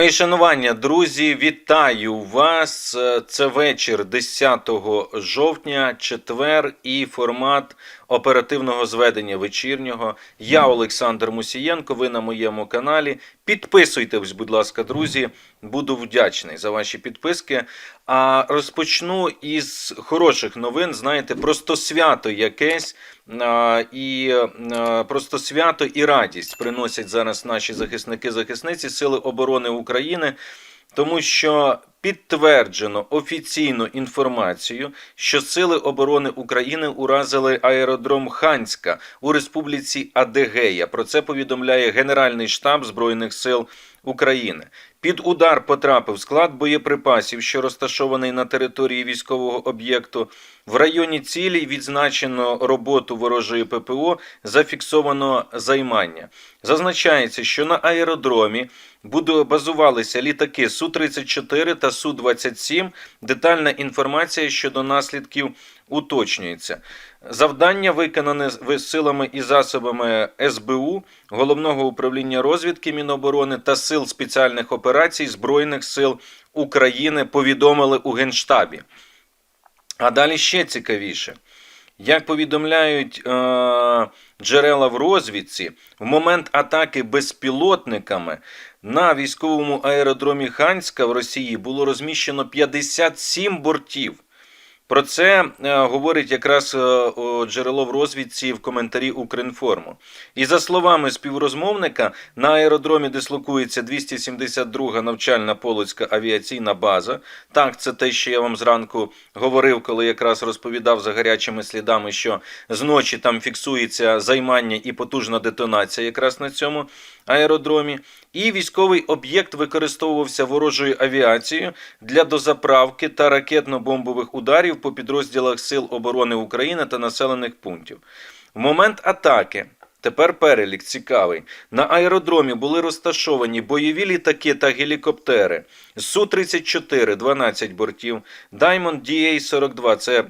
Мої шанування, друзі, вітаю вас. Е, Це вечір 10 жовтня, четвер і формат оперативного зведення вечірнього. Я Олександр Мусієнко. Ви на моєму каналі. Підписуйтесь, будь ласка, друзі. Буду вдячний за ваші підписки. А розпочну із хороших новин. Знаєте, просто свято якесь. І просто свято і радість приносять зараз наші захисники захисниці Сили оборони України, тому що підтверджено офіційну інформацію, що Сили оборони України уразили аеродром Ханська у республіці Адегея. Про це повідомляє Генеральний штаб Збройних сил України. Під удар потрапив склад боєприпасів, що розташований на території військового об'єкту. В районі цілі відзначено роботу ворожої ППО, зафіксовано займання. Зазначається, що на аеродромі базувалися літаки Су-34 та Су-27. Детальна інформація щодо наслідків уточнюється. Завдання виконане силами і засобами СБУ, Головного управління розвідки Міноборони та Сил спеціальних операцій Збройних сил України повідомили у Генштабі. А далі ще цікавіше. Як повідомляють е, джерела в розвідці, в момент атаки безпілотниками на військовому аеродромі Ханська в Росії було розміщено 57 бортів. Про це е, говорить якраз е, джерело в розвідці в коментарі Укрінформу. І за словами співрозмовника, на аеродромі дислокується 272 навчальна полоцька авіаційна база. Так, це те, що я вам зранку говорив, коли якраз розповідав за гарячими слідами, що зночі там фіксується займання і потужна детонація якраз на цьому аеродромі. І військовий об'єкт використовувався ворожою авіацією для дозаправки та ракетно-бомбових ударів по підрозділах Сил оборони України та населених пунктів. В момент атаки. Тепер перелік цікавий. На аеродромі були розташовані бойові літаки та гелікоптери Су-34, 12 бортів, Diamond DA-42, це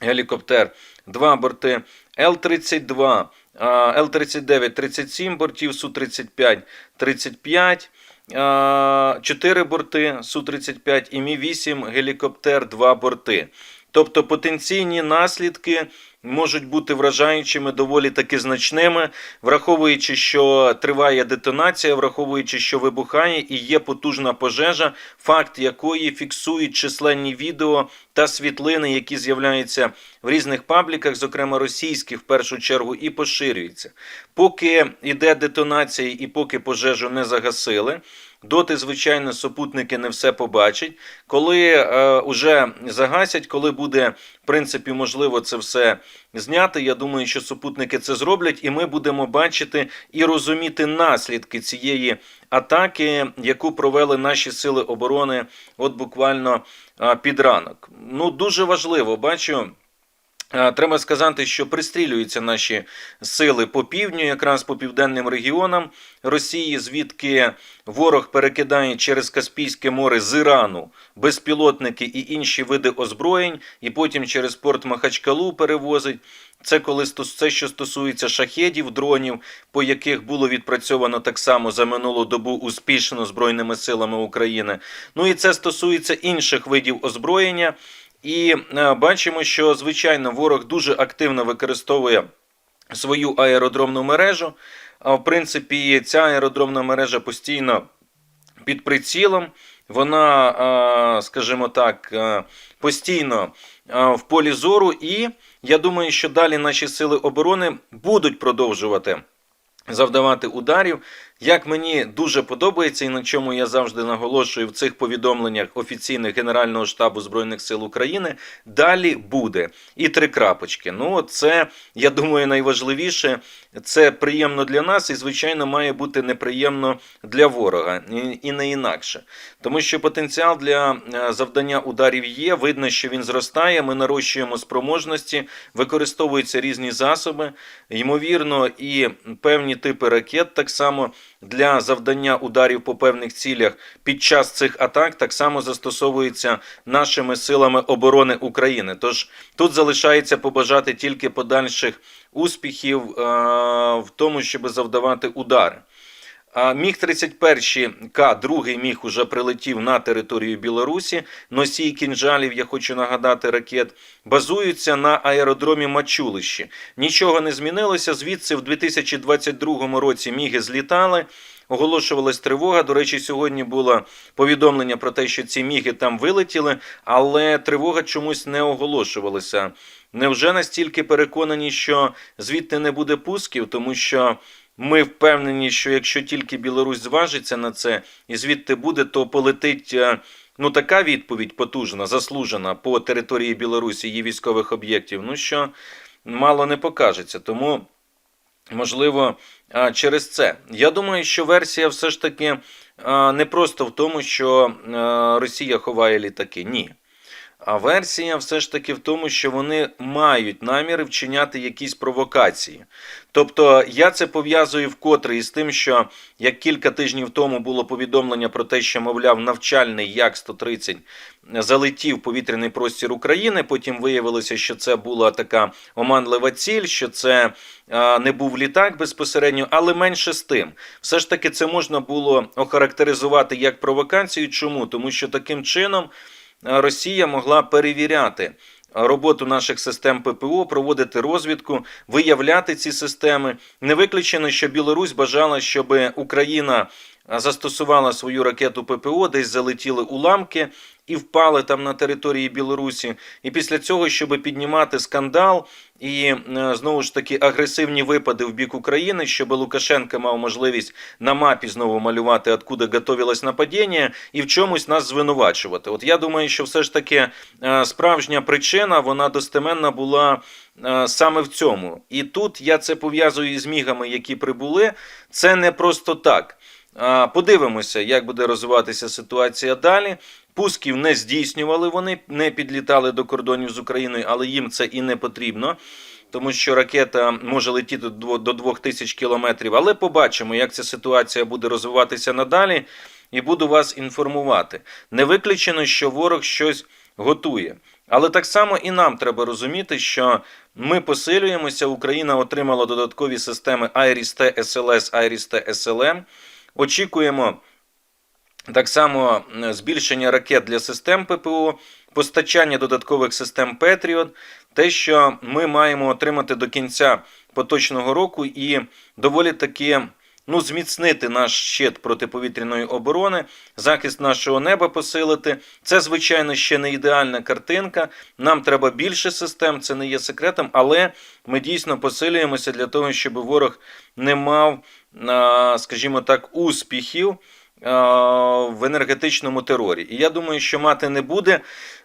гелікоптер, 2 борти, Л-32, а, Л-39, 37 бортів, Су-35, 35, 4 борти, Су-35 і Мі-8 гелікоптер, 2 борти. Тобто потенційні наслідки можуть бути вражаючими доволі таки значними, враховуючи, що триває детонація, враховуючи, що вибухає і є потужна пожежа, факт якої фіксують численні відео та світлини, які з'являються в різних пабліках, зокрема російських, в першу чергу, і поширюються. Поки йде детонація і поки пожежу не загасили. Доти, звичайно, супутники не все побачать. Коли е, уже загасять, коли буде в принципі можливо це все зняти, я думаю, що супутники це зроблять, і ми будемо бачити і розуміти наслідки цієї атаки, яку провели наші сили оборони, от буквально е, під ранок. Ну дуже важливо, бачу. Е, Треба сказати, що пристрілюються наші сили по півдню, якраз по південним регіонам Росії, звідки ворог перекидає через Каспійське море з Ірану безпілотники і інші види озброєнь, і потім через порт Махачкалу перевозить. Це коли це, що стосується шахедів, дронів, по яких було відпрацьовано так само за минулу добу успішно Збройними силами України. Ну і це стосується інших видів озброєння. І е, бачимо, що звичайно ворог дуже активно використовує свою аеродромну мережу. А в принципі, ця аеродромна мережа постійно під прицілом. Вона, е, скажімо так, е, постійно в полі зору, і я думаю, що далі наші сили оборони будуть продовжувати завдавати ударів. Як мені дуже подобається, і на чому я завжди наголошую в цих повідомленнях офіційних Генерального штабу Збройних сил України, далі буде і три крапочки. Ну, це я думаю, найважливіше. Це приємно для нас, і звичайно має бути неприємно для ворога, і, не інакше. Тому що потенціал для е, завдання ударів є. Видно, що він зростає. Ми нарощуємо спроможності, використовуються різні засоби. Ймовірно, і певні типи ракет так само для завдання ударів по певних цілях під час цих атак так само застосовується нашими силами оборони України. Тож тут залишається побажати тільки подальших успіхів е, в тому, щоб завдавати удари. Міг 31 К, другий міг уже прилетів на територію Білорусі. Носій кінжалів, я хочу нагадати, ракет базуються на аеродромі Мачулищі. Нічого не змінилося. Звідси в 2022 році міги злітали. Оголошувалась тривога. До речі, сьогодні було повідомлення про те, що ці міги там вилетіли, але тривога чомусь не оголошувалася. Невже настільки переконані, що звідти не буде пусків, тому що ми впевнені, що якщо тільки Білорусь зважиться на це і звідти буде, то полетить е, ну така відповідь потужна, заслужена по території Білорусі її військових об'єктів. Ну що мало не покажеться. Тому. Можливо, через це. Я думаю, що версія все ж таки не просто в тому, що Росія ховає літаки. Ні. А версія все ж таки в тому, що вони мають наміри вчиняти якісь провокації. Тобто я це пов'язую вкотре із тим, що як кілька тижнів тому було повідомлення про те, що, мовляв, навчальний Як-130 залетів в повітряний простір України. Потім виявилося, що це була така оманлива ціль, що це не був літак безпосередньо, але менше з тим. Все ж таки, це можна було охарактеризувати як провокацію. Чому? Тому що таким чином. Росія могла перевіряти роботу наших систем ППО, проводити розвідку, виявляти ці системи. Не виключено, що Білорусь бажала, щоб Україна застосувала свою ракету ППО, десь залетіли уламки і впали там на території Білорусі. І після цього, щоб піднімати скандал і е, знову ж таки агресивні випади в бік України, щоб Лукашенко мав можливість на мапі знову малювати, откуда готовилось нападіння, і в чомусь нас звинувачувати. От я думаю, що все ж таки е, справжня причина вона достеменно була. е, Саме в цьому, і тут я це пов'язую із мігами, які прибули. Це не просто так. Подивимося, як буде розвиватися ситуація далі. Пусків не здійснювали вони, не підлітали до кордонів з Україною, але їм це і не потрібно, тому що ракета може летіти до до 2000 кілометрів. Але побачимо, як ця ситуація буде розвиватися надалі, і буду вас інформувати. Не виключено, що ворог щось готує. Але так само і нам треба розуміти, що ми посилюємося. Україна отримала додаткові системи IRIS-T, SLS, IRIS-T, SLM. Очікуємо так само е, збільшення ракет для систем ППО, постачання додаткових систем Петріот, те, що ми маємо отримати до кінця поточного року, і доволі таки ну, зміцнити наш щит протиповітряної оборони, захист нашого неба посилити. Це, звичайно, ще не ідеальна картинка. Нам треба більше систем, це не є секретом, але ми дійсно посилюємося для того, щоб ворог не мав, скажімо так, успіхів. А, В енергетичному терорі. І я думаю, що мати не буде.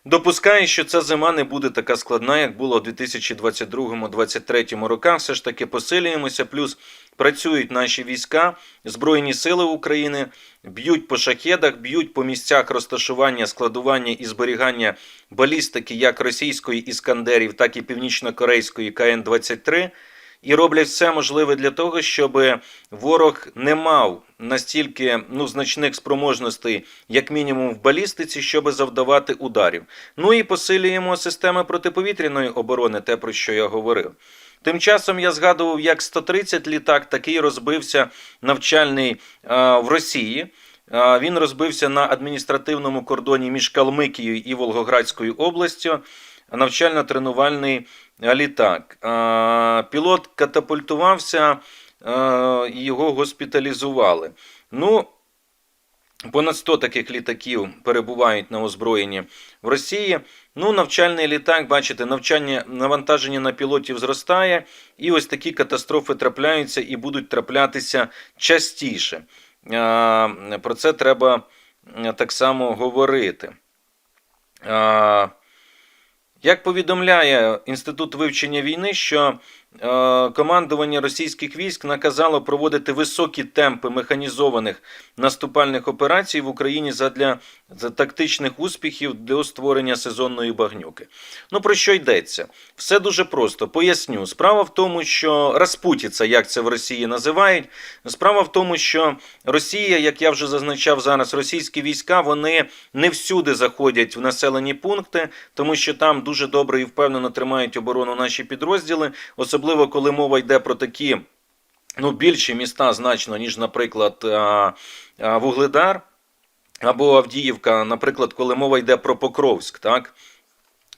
Допускаю, що ця зима не буде така складна, як було у 2022-2023 роках. Все ж таки посилюємося. Плюс працюють наші війська, Збройні сили України, б'ють по шахедах, б'ють по місцях розташування, складування і зберігання балістики як російської іскандерів, так і північно-корейської КН-23. І роблять все можливе для того, щоб ворог не мав настільки ну, значних спроможностей, як мінімум в балістиці, щоб завдавати ударів. Ну і посилюємо системи протиповітряної оборони, те про що я говорив. Тим часом я згадував, як 130 літак такий розбився навчальний а, в Росії. А, Він розбився на адміністративному кордоні між Калмикією і Волгоградською областю. Навчально-тренувальний літак. Пілот катапультувався і його госпіталізували. Ну, Понад 100 таких літаків перебувають на озброєнні в Росії. Ну, навчальний літак, бачите, навчання навантаження на пілотів зростає, і ось такі катастрофи трапляються і будуть траплятися частіше. Про це треба так само говорити. Як повідомляє Інститут вивчення війни, що командування російських військ наказало проводити високі темпи механізованих наступальних операцій в Україні задля за тактичних успіхів для створення сезонної багнюки. Ну про що йдеться? Все дуже просто. Поясню. Справа в тому, що Распутіця, як це в Росії називають, справа в тому, що Росія, як я вже зазначав зараз, російські війська вони не всюди заходять в населені пункти, тому що там дуже добре і впевнено тримають оборону наші підрозділи, особливо коли мова йде про такі ну, більші міста значно, ніж, наприклад, Вугледар або Авдіївка, наприклад, коли мова йде про Покровськ, так?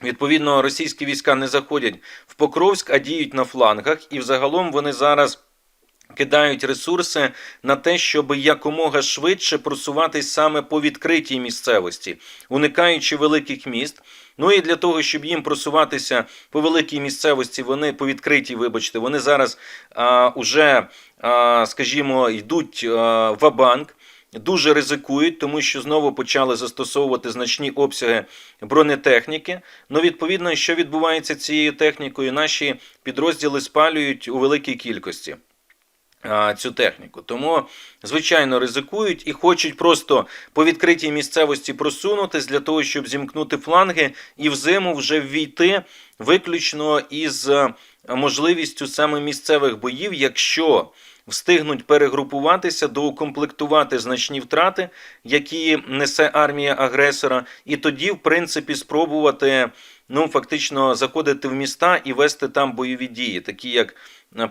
Відповідно, російські війська не заходять в Покровськ, а діють на флангах, і взагалом вони зараз кидають ресурси на те, щоб якомога швидше просуватись саме по відкритій місцевості, уникаючи великих міст. Ну і для того, щоб їм просуватися по великій місцевості, вони по відкритій, вибачте, вони зараз а, уже, а, скажімо, йдуть а, в банк дуже ризикують, тому що знову почали застосовувати значні обсяги бронетехніки. Ну, відповідно, що відбувається цією технікою, наші підрозділи спалюють у великій кількості. Цю техніку, тому звичайно ризикують і хочуть просто по відкритій місцевості просунутись для того, щоб зімкнути фланги і в зиму вже ввійти виключно із е, можливістю саме місцевих боїв, якщо встигнуть перегрупуватися, доукомплектувати значні втрати, які несе армія агресора, і тоді, в принципі, спробувати ну фактично заходити в міста і вести там бойові дії, такі як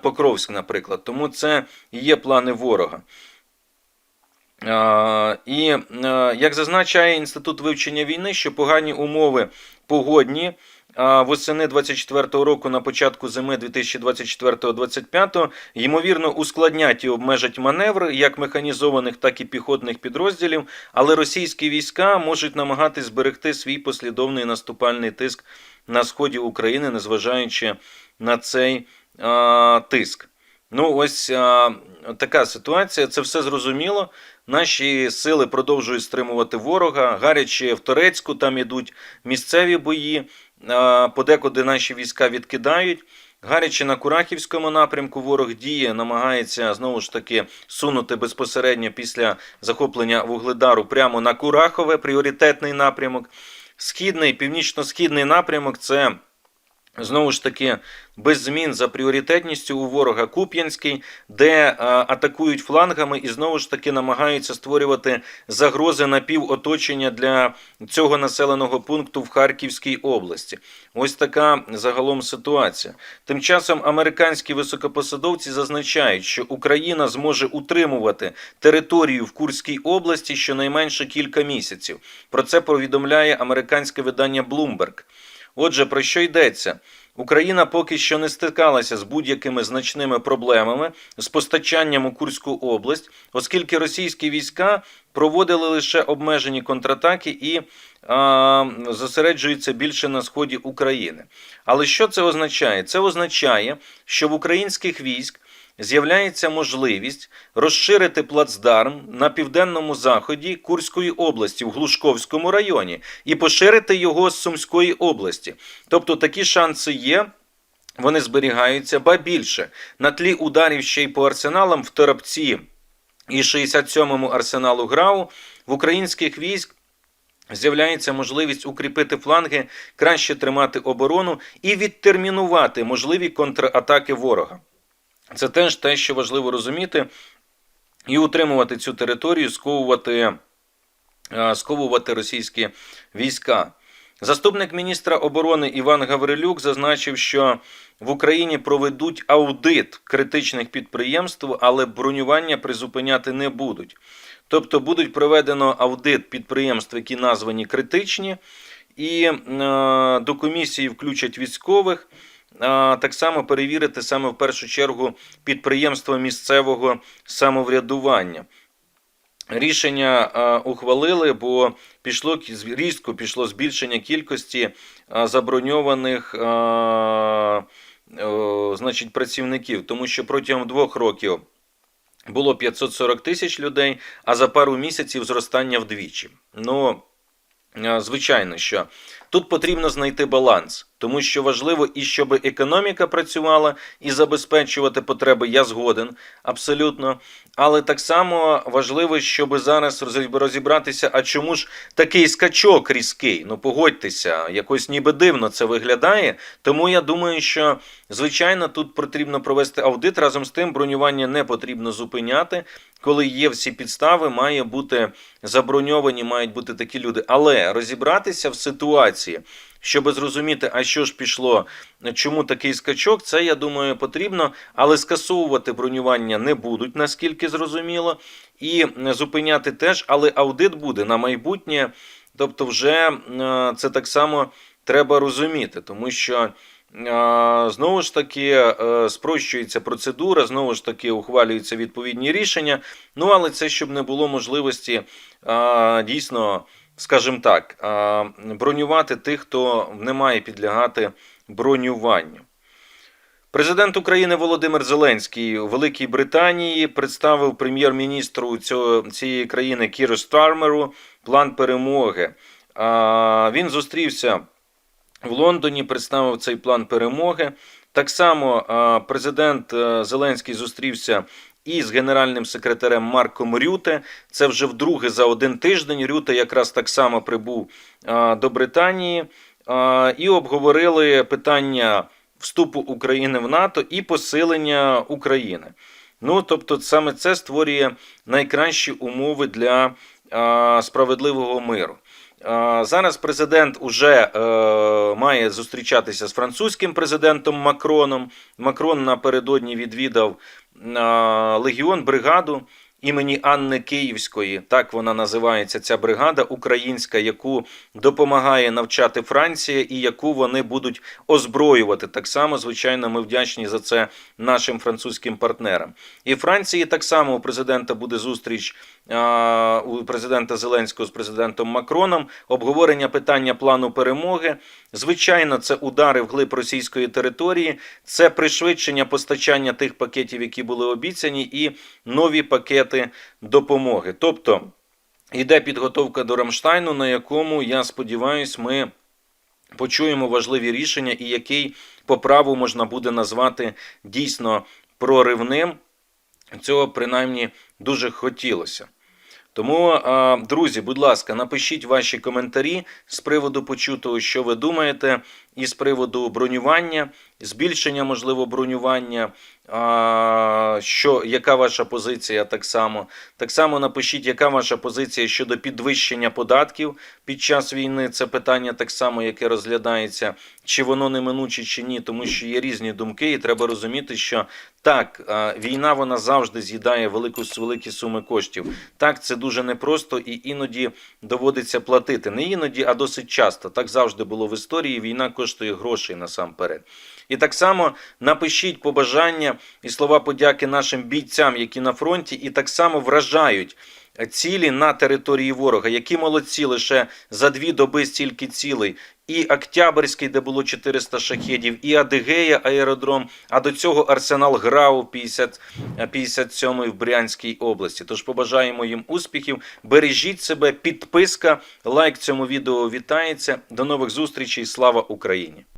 Покровськ, наприклад. Тому це є плани ворога. І е, як зазначає інститут вивчення війни, що погані умови погодні восени 24-го року на початку зими 2024-2025 ймовірно ускладнять і обмежать маневр як механізованих, так і піхотних підрозділів, але російські війська можуть намагатись зберегти свій послідовний наступальний тиск на сході України, незважаючи на цей тиск. Ну, ось а, така ситуація. Це все зрозуміло. Наші сили продовжують стримувати ворога. Гаряче в Торецьку там ідуть місцеві бої. А, подекуди наші війська відкидають. Гаряче на Курахівському напрямку ворог діє, намагається знову ж таки сунути безпосередньо після захоплення вугледару прямо на Курахове, пріоритетний напрямок. Східний, північно-східний напрямок це. Знову ж таки, без змін за пріоритетністю у ворога Куп'янський, де а, атакують флангами і знову ж таки намагаються створювати загрози напівоточення для цього населеного пункту в Харківській області. Ось така загалом ситуація. Тим часом американські високопосадовці зазначають, що Україна зможе утримувати територію в Курській області щонайменше кілька місяців. Про це повідомляє американське видання Bloomberg. Отже, про що йдеться? Україна поки що не стикалася з будь-якими значними проблемами з постачанням у Курську область, оскільки російські війська проводили лише обмежені контратаки і а, зосереджуються більше на сході України. Але що це означає? Це означає, що в українських військ з'являється можливість розширити плацдарм на південному заході Курської області в Глушковському районі і поширити його з Сумської області. Тобто такі шанси є. Вони зберігаються, ба більше на тлі ударів ще й по арсеналам в Торопці і 67-му арсеналу ГРАУ в українських військ. З'являється можливість укріпити фланги, краще тримати оборону і відтермінувати можливі контратаки ворога. Це теж те, що важливо розуміти, і утримувати цю територію, сковувати, е, сковувати російські війська. Заступник міністра оборони Іван Гаврилюк зазначив, що в Україні проведуть аудит критичних підприємств, але бронювання призупиняти не будуть. Тобто будуть проведено аудит підприємств, які названі критичні, і е, до комісії включать військових так само перевірити саме в першу чергу підприємства місцевого самоврядування. Рішення ухвалили, бо пішло різко пішло збільшення кількості заброньованих значить, працівників, тому що протягом двох років було 540 тисяч людей, а за пару місяців зростання вдвічі. Ну, звичайно, що тут потрібно знайти баланс. Тому що важливо і щоб економіка працювала і забезпечувати потреби, я згоден абсолютно. Але так само важливо, щоб зараз розібратися, а чому ж такий скачок різкий? Ну погодьтеся, якось ніби дивно це виглядає. Тому я думаю, що звичайно тут потрібно провести аудит. Разом з тим бронювання не потрібно зупиняти. Коли є всі підстави, має бути заброньовані, мають бути такі люди. Але розібратися в ситуації щоб зрозуміти, а що ж пішло, чому такий скачок, це я думаю потрібно, але скасовувати бронювання не будуть, наскільки зрозуміло, і зупиняти теж, але аудит буде на майбутнє. Тобто, вже е, це так само треба розуміти, тому що. е, Знову ж таки, е, спрощується процедура, знову ж таки, ухвалюються відповідні рішення. Ну, але це щоб не було можливості дійсно, скажімо так, бронювати тих, хто не має підлягати бронюванню. Президент України Володимир Зеленський у Великій Британії представив прем'єр-міністру цієї країни Кіру Стармеру план перемоги. Він зустрівся в Лондоні, представив цей план перемоги. Так само президент е, Зеленський зустрівся із генеральним секретарем Марком Рюте. Це вже вдруге за один тиждень. Рюте якраз так само прибув до Британії і обговорили питання вступу України в НАТО і посилення України. Ну тобто, саме це створює найкращі умови для справедливого миру. Зараз президент уже е, має зустрічатися з французьким президентом Макроном. Макрон напередодні відвідав легіон бригаду імені Анни Київської. Так вона називається ця бригада українська, яку допомагає навчати Франція і яку вони будуть озброювати. Так само, звичайно, ми вдячні за це нашим французьким партнерам. І Франції так само у президента буде зустріч у президента Зеленського з президентом Макроном. Обговорення питання плану перемоги. Звичайно, це удари вглиб російської території, це пришвидшення постачання тих пакетів, які були обіцяні, і нові пакети допомоги. Тобто йде підготовка до Рамштайну, на якому я сподіваюся, ми почуємо важливі рішення, і який по праву можна буде назвати дійсно проривним. Цього принаймні дуже хотілося. Тому, друзі, будь ласка, напишіть ваші коментарі з приводу почутого, що ви думаєте, і з приводу бронювання, збільшення можливо бронювання. Що, яка ваша позиція так само? Так само напишіть, яка ваша позиція щодо підвищення податків під час війни. Це питання так само, яке розглядається, чи воно неминуче, чи ні, тому що є різні думки, і треба розуміти, що так, війна вона завжди з'їдає велику великі суми коштів. Так, це дуже непросто і іноді доводиться платити. Не іноді, а досить часто. Так завжди було в історії. Війна коштує грошей насамперед. І так само напишіть побажання і слова подяки нашим бійцям, які на фронті, і так само вражають. Цілі на території ворога, які молодці лише за дві доби стільки цілей, і Октябрьський, де було 400 шахедів, і Адигея аеродром. А до цього арсенал ГРАУ 50, 57 в Брянській області. Тож побажаємо їм успіхів. Бережіть себе, підписка, лайк цьому відео вітається. До нових зустрічей. Слава Україні!